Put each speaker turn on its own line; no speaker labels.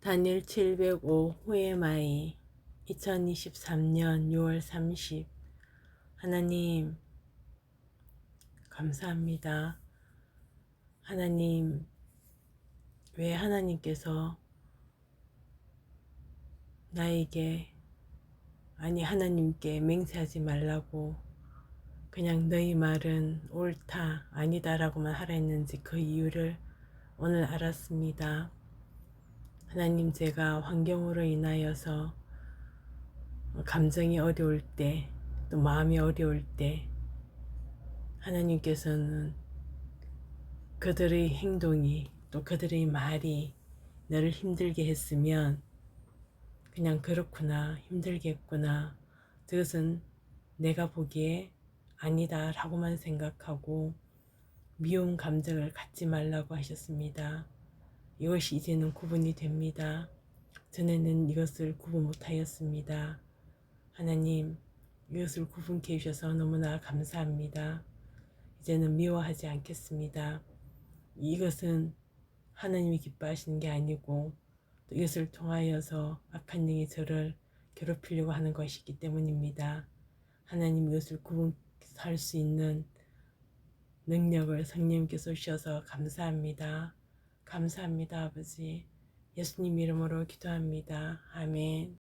단일 705 후에마이 2023년 6월 30 하나님 감사합니다. 하나님 왜 하나님께서 나에게 아니 하나님께 맹세하지 말라고 그냥 너희 말은 옳다 아니다라고만 하라 했는지 그 이유를 오늘 알았습니다. 하나님 제가 환경으로 인하여서 감정이 어려울 때, 또 마음이 어려울 때, 하나님께서는 그들의 행동이 또 그들의 말이 너를 힘들게 했으면 그냥 그렇구나, 힘들겠구나. 그것은 내가 보기에 아니다 라고만 생각하고 미운 감정을 갖지 말라고 하셨습니다. 이것이 이제는 구분이 됩니다. 전에는 이것을 구분 못하였습니다. 하나님, 이것을 구분케 해주셔서 너무나 감사합니다. 이제는 미워하지 않겠습니다. 이것은 하나님이 기뻐하시는 게 아니고 또 이것을 통하여서 악한 영이 저를 괴롭히려고 하는 것이기 때문입니다. 하나님 이것을 구분할 수 있는 능력을 성령님께서 주셔서 감사합니다. 감사합니다, 아버지. 예수님 이름으로 기도합니다. 아멘.